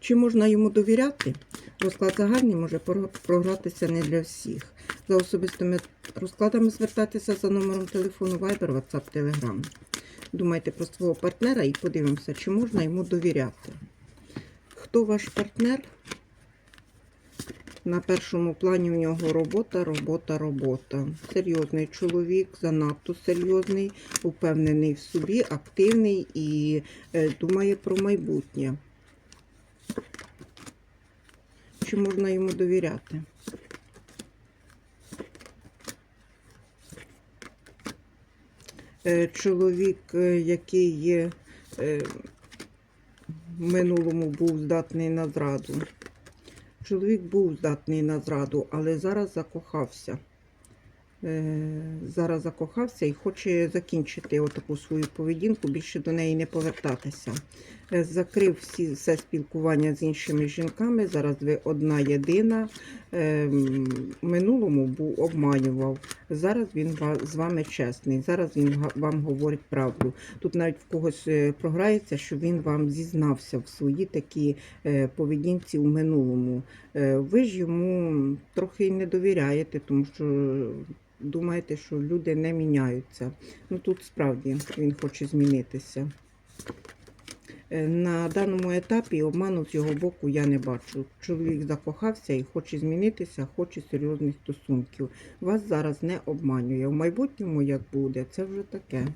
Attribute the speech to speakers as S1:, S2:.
S1: Чи можна йому довіряти? Розклад загальний може програтися не для всіх. За особистими розкладами звертайтеся за номером телефону Viber, WhatsApp, Telegram. Думайте про свого партнера і подивимося, чи можна йому довіряти. Хто ваш партнер? На першому плані в нього робота, робота, робота. Серйозний чоловік, занадто серйозний, упевнений в собі, активний і е, думає про майбутнє. Чи можна йому довіряти? Е, Чоловік, е, який є, е, в минулому був здатний на зраду. Чоловік був здатний на зраду, але зараз закохався. Зараз закохався і хоче закінчити отаку свою поведінку, більше до неї не повертатися. Е, Закрив всі, все спілкування з іншими жінками. Зараз ви одна єдина. Е, В минулому був обманював. Зараз він з вами чесний. Зараз він вам говорить правду. Тут навіть в когось е, програється, що він вам зізнався в своїй такій е, поведінці у минулому. Ви ж йому трохи й не довіряєте, тому що думаєте, що люди не міняються. Ну тут справді він хоче змінитися. Е, На даному етапі обману з його боку я не бачу. Чоловік закохався і хоче змінитися, хоче серйозних стосунків. Вас зараз не обманює. В майбутньому як буде, це вже таке.